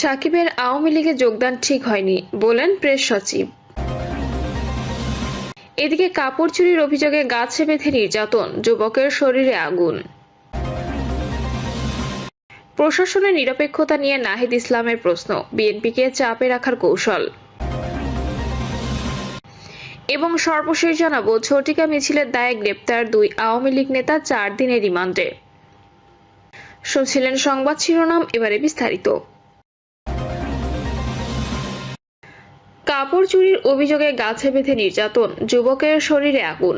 সাকিবের আওয়ামী লীগে যোগদান ঠিক হয়নি, বলেন প্রেস সচিব। এদিকে কাপড় চুরির অভিযোগে গাছে বেঁধে নির্যাতন, যুবকের শরীরে আগুন। প্রশাসনের নিরপেক্ষতা নিয়ে নাহিদ ইসলামের প্রশ্ন, বিএনপিকে চাপে রাখার কৌশল। এবং সর্বশেষ জানাব, ঝটিকা মিছিলের দায়ে গ্রেপ্তার দুই আওয়ামী লীগ নেতা চার দিনের রিমান্ডে। শুনছিলেন সংবাদ শিরোনাম, এবারে বিস্তারিত। কাপড় চুরির অভিযোগে গাছে বেঁধে নির্যাতন যুবকের শরীরে আগুন।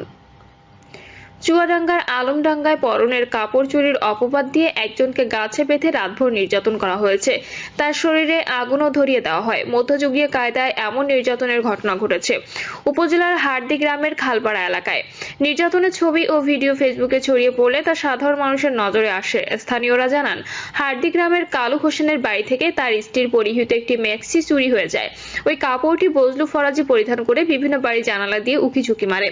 চুয়াডাঙ্গার আলমডাঙ্গায় পরনের কাপড় চুরির অপবাদ দিয়ে একজনকে গাছে বেঁধে রাতভর নির্যাতন করা হয়েছে। তার শরীরে আগুনও ধরিয়ে দেওয়া হয়। মধ্যযুগীয় কায়দায় এমন নির্যাতনের ঘটনা ঘটেছে উপজেলার হার্দি গ্রামের খালপাড়া এলাকায়। নির্যাতনের ছবি ও ভিডিও ফেসবুকে ছড়িয়ে পড়লে তা সাধারণ মানুষের নজরে আসে। স্থানীয়রা জানান, হার্দি গ্রামের কালু হোসেনের বাড়ি থেকে তার স্ত্রীর পরিহিত একটি ম্যাক্সি চুরি হয়ে যায়। ওই কাপড়টি বজলু ফরাজি পরিধান করে বিভিন্ন বাড়ি জানালা দিয়ে উকি ঝুঁকি মারে।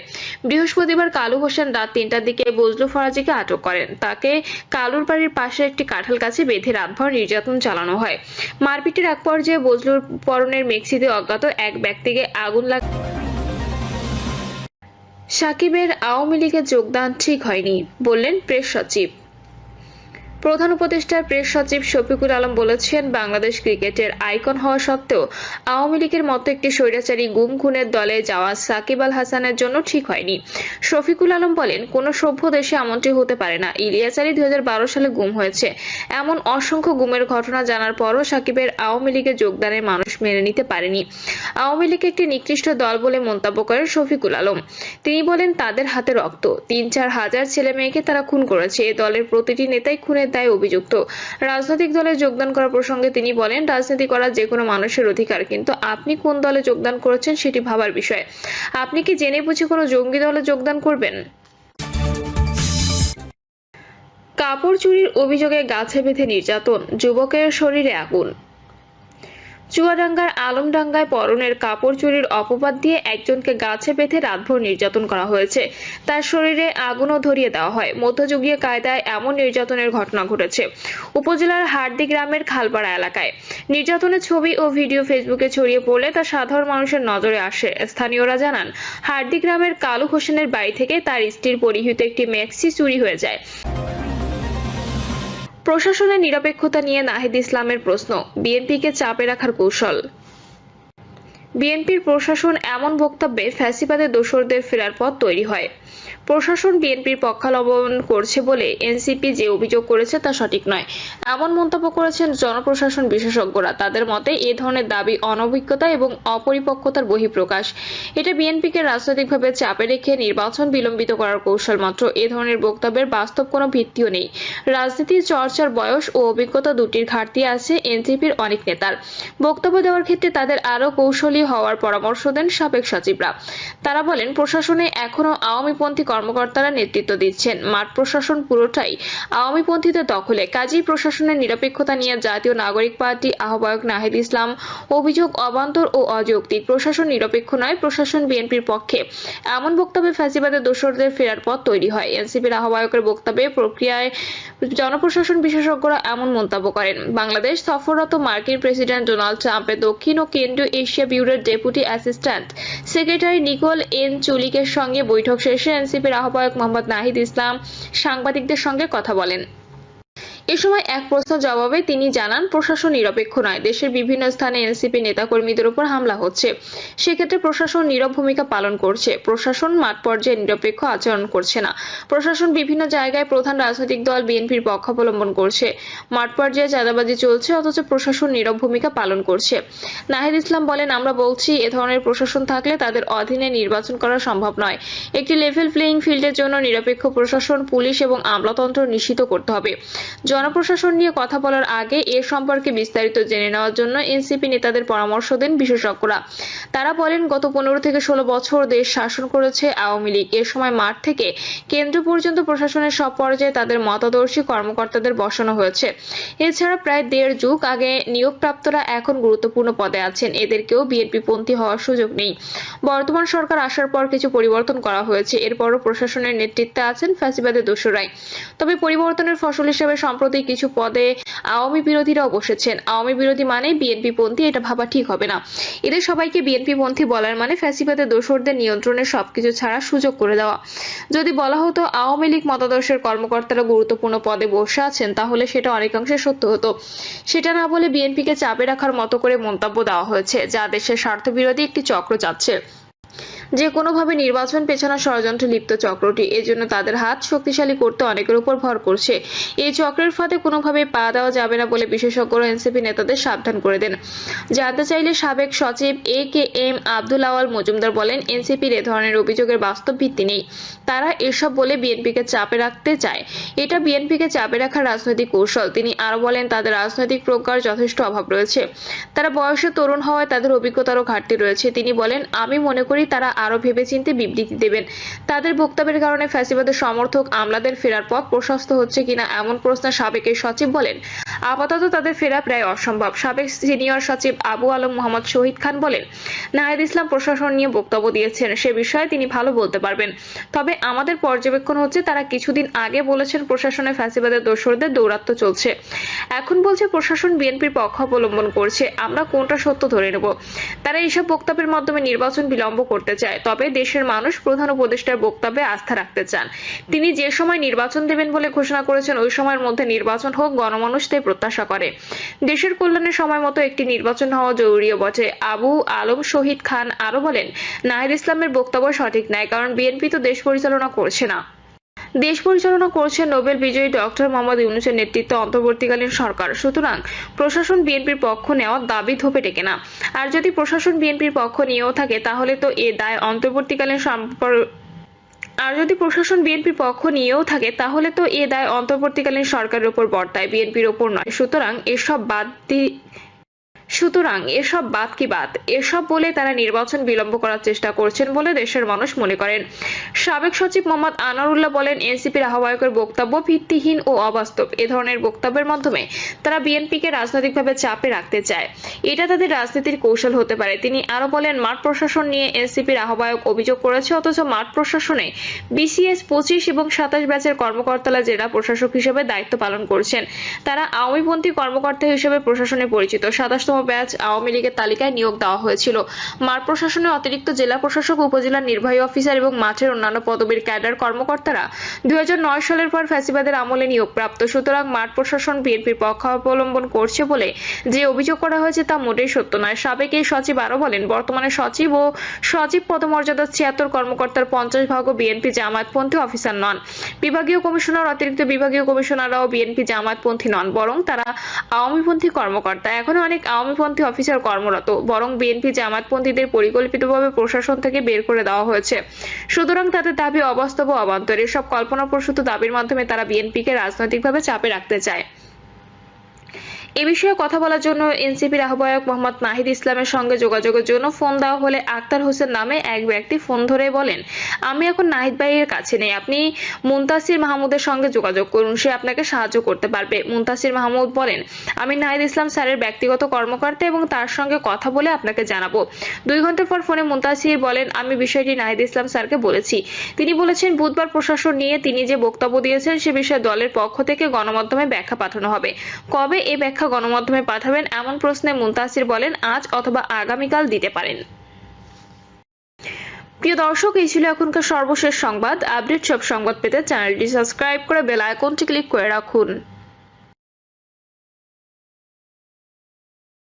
বৃহস্পতিবার কালু হোসেন রাত তিনটার দিকে বজলু ফরাজিকে আটক করেন। তাকে কালুর বাড়ির পাশে একটি কাঁঠাল গাছে বেঁধে রাতভর নির্যাতন চালানো হয়। মারপিটের এক পর্যায়ে বজলুর পরনের মেক্সিতে অজ্ঞাত এক ব্যক্তিকে আগুন লাগ সাকিবের আওয়ামী লীগে যোগদান ঠিক হয়নি, বললেন প্রেস সচিব। প্রধান উপদেষ্টার প্রেস সচিব শফিকুল আলম বলেছেন, বাংলাদেশ ক্রিকেটের আইকন হওয়া সত্ত্বেও আওয়ামী লীগের মতো একটি স্বৈরাচারী গুম খুনের দলে যাওয়া সাকিব আল হাসানের জন্য ঠিক হয়নি। শফিকুল আলম বলেন, কোনো সভ্য দেশে এমনটি হতে পারে না। ইলিয়াস আলী দুই সালে গুম হয়েছে। এমন অসংখ্য গুমের ঘটনা জানার পরও সাকিবের আওয়ামী লীগে যোগদানের মানুষ মেনে নিতে পারেনি। আওয়ামী লীগ একটি নিকৃষ্ট দল বলে মন্তব্য করেন শফিকুল আলম। তিনি বলেন, তাদের হাতে রক্ত। তিন চার হাজার ছেলে মেয়েকে তারা খুন করেছে। এ দলের প্রতিটি নেতাই খুনের দায়ে অভিযুক্ত। রাজনৈতিক দলে যোগদান করা প্রসঙ্গে তিনি বলেন, রাজনীতি করা যে কোনো মানুষের অধিকার, কিন্তু আপনি কোন দলে যোগদান করেছেন সেটি ভাবার বিষয়। আপনি কি জেনে বুঝে কোনো জঙ্গি দলে যোগদান করবেন? কাপড় চুরির অভিযোগে গাছে বেঁধে নির্যাতন, যুবকের শরীরে আগুন। চুয়াডাঙ্গার আলমডাঙ্গায় পরনের কাপড় চুরির অপবাদ দিয়ে একজনকে গাছে বেঁধে রাতভর নির্যাতন করা হয়েছে। তার শরীরে আগুনও ধরিয়ে দেওয়া হয়। মধ্যযুগীয় কায়দায় এমন নির্যাতনের ঘটনা ঘটেছে উপজেলার হার্দি গ্রামের খালপাড়া এলাকায়। নির্যাতনের ছবি ও ভিডিও ফেসবুকে ছড়িয়ে পড়লে তা সাধারণ মানুষের নজরে আসে। স্থানীয়রা জানান, হার্দি গ্রামের কালু হোসেনের বাড়ি থেকে তার স্ত্রীর পরিহিত একটি ম্যাক্সি চুরি হয়ে যায়। প্রশাসনের নিরপেক্ষতা নিয়ে নাহিদ ইসলামের প্রশ্ন, বিএনপিকে চাপে রাখার কৌশল। বিএনপির প্রশাসন এমন বক্তব্যে ফ্যাসিবাদের দোসরদের ফেরার পথ তৈরি হয়। প্রশাসন বিএনপির পক্ষাবলম্বন করছে বলে এনসিপি যে অভিযোগ করেছে তা সঠিক নয়। এমন মন্তব্য করেছেন জনপ্রশাসন বিশেষজ্ঞরা। তাদের মতে, এ ধরনের দাবি অনভিজ্ঞতা এবং অপরিপক্কতার বহিঃপ্রকাশ। এটা বিএনপিকে রাজনৈতিকভাবে চাপে রেখে নির্বাচন বিলম্বিত করার কৌশল মাত্র। এ ধরনের বক্তব্যের বাস্তব কোনো ভিত্তিও নেই। রাজনীতির চর্চার বয়স ও অভিজ্ঞতা দুটির ঘাটতি আছে এনসিপির অনেক নেতার। বক্তব্য দেওয়ার ক্ষেত্রে তাদের আরও কৌশলী হওয়ার পরামর্শ দেন সাবেক সচিবরা। তারা বলেন, প্রশাসনে এখনও আওয়ামীপন্থী কর্মকর্তারা নেতৃত্ব দিচ্ছেন। মাঠ প্রশাসন পুরোটাই আওয়ামীপন্থীদের দখলে। কাজী প্রশাসনের নিরপেক্ষতা নিয়ে জাতীয় নাগরিক পার্টি আহ্বায়ক নাহিদ ইসলাম, অভিযোগ অবান্তর ও অযৌক্তিক। প্রশাসন নিরপেক্ষ নয়, প্রশাসন বিএনপির পক্ষে। এমন বক্তব্যে ফ্যাসিবাদের দোসরদের ফেরার পথ তৈরি হয়। এনসিপির আহ্বায়কের বক্তব্যে প্রক্রিয়ায় জনপ্রশাসন বিশেষজ্ঞরা এমন মন্তব্য করেন। বাংলাদেশ সফররত মার্কিন প্রেসিডেন্ট ডোনাল্ড ট্রাম্পের দক্ষিণ ও কেন্দ্রীয় এশিয়া ব্যুরোর deputy assistant secretary Nicole N চুলিকের সঙ্গে বৈঠক শেষে এনসিপির আহ্বায়ক মোহাম্মদ নাহিদ ইসলাম সাংবাদিকদের সঙ্গে কথা বলেন। এ সময় এক প্রশ্ন জবাবে তিনি জানান, প্রশাসন নিরপেক্ষ নয়। দেশের বিভিন্ন স্থানে এনসিপি নেতাকর্মীদের উপর হামলা হচ্ছে। সেক্ষেত্রে প্রশাসন নীরব ভূমিকা পালন করছে। প্রশাসন মাঠ পর্যায়ে নিরপেক্ষ আচরণ করছে না। প্রশাসন বিভিন্ন জায়গায় প্রধান রাজনৈতিক দল বিএনপির পক্ষ অবলম্বন করছে। মাঠ পর্যায়ে চাঁদাবাজি চলছে, অথচ প্রশাসন নীরব ভূমিকা পালন করছে। নাহিদ ইসলাম বলেন, আমরা বলছি, এ ধরনের প্রশাসন থাকলে তাদের অধীনে নির্বাচন করা সম্ভব নয়। একটি লেভেল প্লেয়িং ফিল্ডের জন্য নিরপেক্ষ প্রশাসন, পুলিশ এবং আমলাতন্ত্র নিশ্চিত করতে হবে। জনপ্রশাসন নিয়ে কথা বলার আগে এ সম্পর্কে বিস্তারিত জেনে নেওয়ার জন্য এনসিপি নেতাদের পরামর্শ দেন বিশেষজ্ঞরা। তারা বলেন, গত পনেরো থেকে ষোলো বছর দেশ শাসন করেছে আওয়ামী লীগ। এ সময় মাঠ থেকে কেন্দ্র পর্যন্ত প্রশাসনের সব পর্যায়ে তাদের মতাদর্শী কর্মকর্তাদের বসানো হয়েছে। এছাড়া প্রায় দেড় যুগ আগে নিয়োগপ্রাপ্তরা এখন গুরুত্বপূর্ণ পদে আছেন। এদেরকেও বিএনপি পন্থী হওয়ার সুযোগ নেই। বর্তমান সরকার আসার পর কিছু পরিবর্তন করা হয়েছে। এরপরও প্রশাসনের নেতৃত্বে আছেন ফ্যাসিবাদের দোসরাই। তবে পরিবর্তনের ফসল হিসেবে সম্প্রতি সম্প্রতি কিছু পদে আওয়ামী বিরোধীরাও বসেছেন। আওয়ামী বিরোধী মানে বিএনপি পন্থী, এটা ভাবা ঠিক হবে না। এদের সবাইকে বিএনপি পন্থী বলার মানে ফ্যাসিবাদের দোসরদের নিয়ন্ত্রণে সবকিছু ছাড়া সুযোগ করে দেওয়া। যদি বলা হতো আওয়ামী লীগ মতাদর্শের কর্মকর্তারা গুরুত্বপূর্ণ পদে বসে আছেন, তাহলে সেটা অনেকাংশে সত্য হতো। সেটা না বলে বিএনপিকে চাপে রাখার মতো করে মন্তব্য দেওয়া হয়েছে, যা দেশের স্বার্থবিরোধী একটি চক্র চাচ্ছে যে কোনোভাবে নির্বাচন পেছানোর ষড়যন্ত্রে লিপ্ত চক্রটি, এজন্য তাদের হাত শক্তিশালী করতে অনেকের উপর ভর করছে। এই চক্রের ফাঁদে কোনোভাবে পা দেওয়া যাবে না বলে বিশেষজ্ঞরা এনসিপি নেতাদের সাবধান করে দেন। জানতে চাইলে সাবেক সচিব A K M Abdul Awal Majumdar বলেন, এনসিপির এ ধরনের অভিযোগের বাস্তব ভিত্তি নেই। তারা এসব বলে বিএনপিকে চাপে রাখতে চায়। এটা বিএনপিকে চাপে রাখার রাজনৈতিক কৌশল। তিনি আরও বলেন, তাদের রাজনৈতিক প্রজ্ঞার যথেষ্ট অভাব রয়েছে। তারা বয়সে তরুণ হওয়ায় তাদের অভিজ্ঞতারও ঘাটতি রয়েছে। তিনি বলেন, আমি মনে করি তারা আরও ভেবেচিন্তে বিবৃতি দেবেন। তাদের বক্তব্যের কারণে ফ্যাসিবাদের সমর্থক আমলাদের ফেরার পথ প্রশস্ত হচ্ছে কিনা এমন প্রশ্নে সাবেকের সচিব বলেন আপাতত তাদের ফেরা প্রায় অসম্ভব। সাবেক সিনিয়র সচিব আবু আলম মোহাম্মদ শহীদ খান বলেন নাহিদ ইসলাম প্রশাসন নিয়ে বক্তব্য দিয়েছেন, সে বিষয়ে তিনি ভালো বলতে পারবেন। তবে আমাদের পর্যবেক্ষণ হচ্ছে তারা কিছুদিন আগে বলেছেন প্রশাসনে ফ্যাসিবাদের দোসরদের দৌরাত্ম্য চলছে। এখন বলছে প্রশাসন বিএনপির পক্ষ অবলম্বন করছে। আমরা কোনটা সত্য ধরে নেব? তারা এইসব বক্তব্যের মাধ্যমে নির্বাচন বিলম্ব করতে চায়। তবে দেশের মানুষ প্রধান উপদেষ্টার বক্তব্যে আস্থা রাখতে চান। তিনি যে সময় নির্বাচন দেবেন বলে ঘোষণা করেছেন, ওই সময়ের মধ্যে নির্বাচন হোক, গণমানুষ প্রত্যাশা করে। দেশের কল্যাণের সময় মতো একটি নির্বাচন হওয়া জরুরিও বটে। আবু আলম শহীদ খান আরও বলেন, নাহিদ ইসলামের বক্তব্য সঠিক নয়, কারণ বিএনপি তো দেশ পরিচালনা করছে না। দেশ পরিচালনা করছে নোবেল বিজয়ী ডক্টর মোহাম্মদ ইউনুসের নেতৃত্বে অন্তর্বর্তীকালীন সরকার। সুতরাং প্রশাসন বিএনপির পক্ষ নেওয়ার দাবি ধোপে টেকে না। আর যদি প্রশাসন বিএনপির পক্ষ নিয়েও থাকে, তাহলে তো এ দায় অন্তর্বর্তীকালীন আর যদি প্রশাসন বিএনপির পক্ষ নিয়েও থাকে, তাহলে তো এ দায় অন্তর্বর্তীকালীন সরকারের উপর বর্তায়। বিএনপির উপর নয়। সুতরাং এসব বাদ দি- সুতরাং এসব বাদ কি বাদ? এসব বলে তারা নির্বাচন বিলম্ব করার চেষ্টা করছেন বলে দেশের মানুষ মনে করেন। সাবেক সচিব মোহাম্মদ আনারুল্লাহ বলেন, এনসিপির আহ্বায়কের বক্তব্য ভিত্তিহীন ও অবাস্তব। এ ধরনের বক্তব্যের মাধ্যমে তারা বিএনপিকে রাজনৈতিকভাবে চাপে রাখতে চায়। এটা তাদের রাজনীতির কৌশল হতে পারে। তিনি আরও বলেন, মাঠ প্রশাসন নিয়ে এনসিপির আহ্বায়ক অভিযোগ করেছে, অথচ মাঠ প্রশাসনে বিসিএস পঁচিশ এবং সাতাশ ব্যাচের কর্মকর্তারা জেলা প্রশাসক হিসেবে দায়িত্ব পালন করছেন। তারা আওয়ামীপন্থী কর্মকর্তা হিসেবে প্রশাসনে পরিচিত। সাতাশতম ব্যাচ আওয়ামী লীগের তালিকায় নিয়োগ দেওয়া হয়েছিল। মাঠ প্রশাসনে অতিরিক্ত জেলা প্রশাসক, উপজেলা নির্বাহী অফিসার এবং মাঠের অন্যান্য পদবীর ক্যাডার কর্মকর্তারা দু হাজার নয় সালের পর ফ্যাসিবাদের আমলে নিয়োগপ্রাপ্ত সুতরাং মাঠ প্রশাসন বিএনপির পক্ষ অবলম্বন করছে বলে যে অভিযোগ করা হয়েছে তা মোটেই সত্য নয়। সাবেক এই সচিব আরও বলেন, বর্তমানে সচিব ও সচিব পদমর্যাদার ছিয়াত্তর কর্মকর্তার পঞ্চাশ ভাগও বিএনপি জামায়াতপন্থী অফিসার নন। বিভাগীয় কমিশনার, অতিরিক্ত বিভাগীয় কমিশনাররাও বিএনপি জামায়াতপন্থী নন, বরং তারা আওয়ামীপন্থী কর্মকর্তা। এখনও অনেক আওয়ামীপন্থী অফিসার কর্মরত, বরং বিএনপি জামাতপন্থীদের পরিকল্পিতভাবে প্রশাসন থেকে বের করে দেওয়া হয়েছে। সুতরাং তাদের দাবি অবাস্তব অবান্তর। এসব কল্পনাপ্রসূত দাবির মাধ্যমে তারা বিএনপিকে রাজনৈতিকভাবে চাপে রাখতে চায়। এ বিষয়ে কথা বলার জন্য এনসিপির আহ্বায়ক মোহাম্মদ নাহিদ ইসলামের সঙ্গে যোগাযোগের জন্য ফোন দেওয়া হলে আক্তার হোসেন নামে এক ব্যক্তি ফোন ধরে বলেন, আমি এখন নাহিদ ভাইয়ের কাছে নেই। আপনি মুনতাসির মাহমুদের সঙ্গে যোগাযোগ করুন। সে আপনাকে সাহায্য করতে পারবে। মুনতাসির মাহমুদ বলেন, আমি নাহিদ ইসলাম স্যারের ব্যক্তিগত কর্মকর্তা এবং তার সঙ্গে কথা বলে আপনাকে জানাব। দুই ঘণ্টা পর ফোনে মুনতাসির বলেন, আমি বিষয়টি নাহিদ ইসলাম স্যারকে বলেছি। তিনি বলেছেন, বুধবার প্রশাসন নিয়ে তিনি যে বক্তব্য দিয়েছেন, সে বিষয়ে দলের পক্ষ থেকে গণমাধ্যমে ব্যাখ্যা পাঠানো হবে। কবে এই ব্যাখ্যা গণমাধ্যমে পাঠাবেন এমন প্রশ্নে মুনতাসির বলেন, আজ অথবা আগামীকাল দিতে পারেন। প্রিয় দর্শক, এই ছিল এখনকার সর্বশেষ সংবাদ। আপডেট সব সংবাদ পেতে চ্যানেলটি সাবস্ক্রাইব করে বেল আইকনটি ক্লিক করে রাখুন।